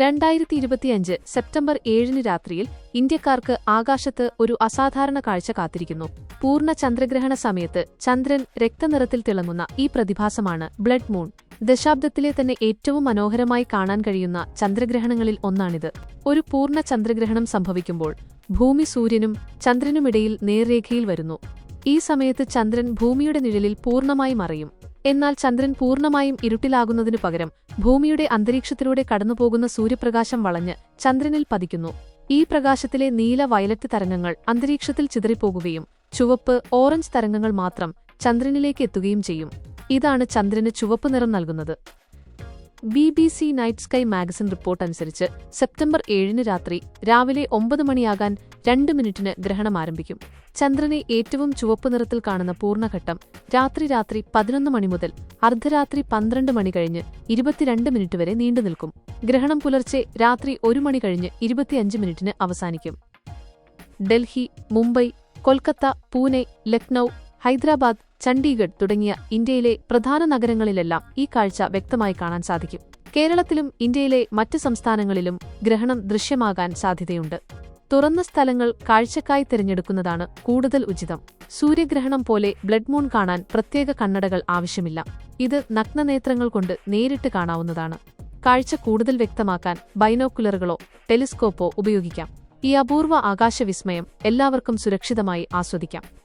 രണ്ടായിരത്തി ഇരുപത്തിയഞ്ച് സെപ്റ്റംബർ ഏഴിന് രാത്രിയിൽ ഇന്ത്യക്കാർക്ക് ആകാശത്ത് ഒരു അസാധാരണ കാഴ്ച കാത്തിരിക്കുന്നു. പൂർണ ചന്ദ്രഗ്രഹണ സമയത്ത് ചന്ദ്രൻ രക്തനിറത്തിൽ തിളങ്ങുന്ന ഈ പ്രതിഭാസമാണ് ബ്ലഡ് മൂൺ. ദശാബ്ദത്തിലെ തന്നെ ഏറ്റവും മനോഹരമായി കാണാൻ കഴിയുന്ന ചന്ദ്രഗ്രഹണങ്ങളിൽ ഒന്നാണിത്. ഒരു പൂർണ ചന്ദ്രഗ്രഹണം സംഭവിക്കുമ്പോൾ ഭൂമി സൂര്യനും ചന്ദ്രനുമിടയിൽ നേർരേഖയിൽ വരുന്നു. ഈ സമയത്ത് ചന്ദ്രൻ ഭൂമിയുടെ നിഴലിൽ പൂർണമായി മറയും. എന്നാൽ ചന്ദ്രൻ പൂർണമായും ഇരുട്ടിലാകുന്നതിനു പകരം ഭൂമിയുടെ അന്തരീക്ഷത്തിലൂടെ കടന്നുപോകുന്ന സൂര്യപ്രകാശം വളഞ്ഞ് ചന്ദ്രനിൽ പതിക്കുന്നു. ഈ പ്രകാശത്തിലെ നീല വയലറ്റ് തരംഗങ്ങൾ അന്തരീക്ഷത്തിൽ ചിതറിപ്പോകുകയും ചുവപ്പ് ഓറഞ്ച് തരംഗങ്ങൾ മാത്രം ചന്ദ്രനിലേക്ക് എത്തുകയും ചെയ്യും. ഇതാണ് ചന്ദ്രന് ചുവപ്പ് നിറം നൽകുന്നത്. B B C night sky magazine report അനുസരിച്ച് സെപ്റ്റംബർ ഏഴിന് രാത്രി രാവിലെ ഒമ്പത് മണിയാകാൻ രണ്ട് മിനിറ്റിന് ഗ്രഹണം ആരംഭിക്കും. ചന്ദ്രനെ ഏറ്റവും ചുവപ്പ് നിറത്തിൽ കാണുന്ന പൂർണഘട്ടം രാത്രി രാത്രി പതിനൊന്ന് മണി മുതൽ അർദ്ധരാത്രി പന്ത്രണ്ട് മണി കഴിഞ്ഞ് ഇരുപത്തിരണ്ട് മിനിറ്റ് വരെ നീണ്ടു നിൽക്കും. ഗ്രഹണം പുലർച്ചെ രാത്രി ഒരു മണി കഴിഞ്ഞ് ഇരുപത്തിയഞ്ച് മിനിറ്റിന് അവസാനിക്കും. ഡൽഹി മുംബൈ കൊൽക്കത്ത പൂനെ ലക്നൌ ഹൈദരാബാദ് ചണ്ഡീഗഡ് തുടങ്ങിയ ഇന്ത്യയിലെ പ്രധാന നഗരങ്ങളിലെല്ലാം ഈ കാഴ്ച വ്യക്തമായി കാണാൻ സാധിക്കും. കേരളത്തിലും ഇന്ത്യയിലെ മറ്റ് സംസ്ഥാനങ്ങളിലും ഗ്രഹണം ദൃശ്യമാകാൻ സാധ്യതയുണ്ട്. തുറന്ന സ്ഥലങ്ങൾ കാഴ്ചക്കായി തിരഞ്ഞെടുക്കുന്നതാണ് കൂടുതൽ ഉചിതം. സൂര്യഗ്രഹണം പോലെ ബ്ലഡ് മൂൺ കാണാൻ പ്രത്യേക കണ്ണടകൾ ആവശ്യമില്ല. ഇത് നഗ്നനേത്രങ്ങൾ കൊണ്ട് നേരിട്ട് കാണാവുന്നതാണ്. കാഴ്ച കൂടുതൽ വ്യക്തമാക്കാൻ ബൈനോക്കുലറുകളോ ടെലിസ്കോപ്പോ ഉപയോഗിക്കാം. ഈ അപൂർവ ആകാശവിസ്മയം എല്ലാവർക്കും സുരക്ഷിതമായി ആസ്വദിക്കാം.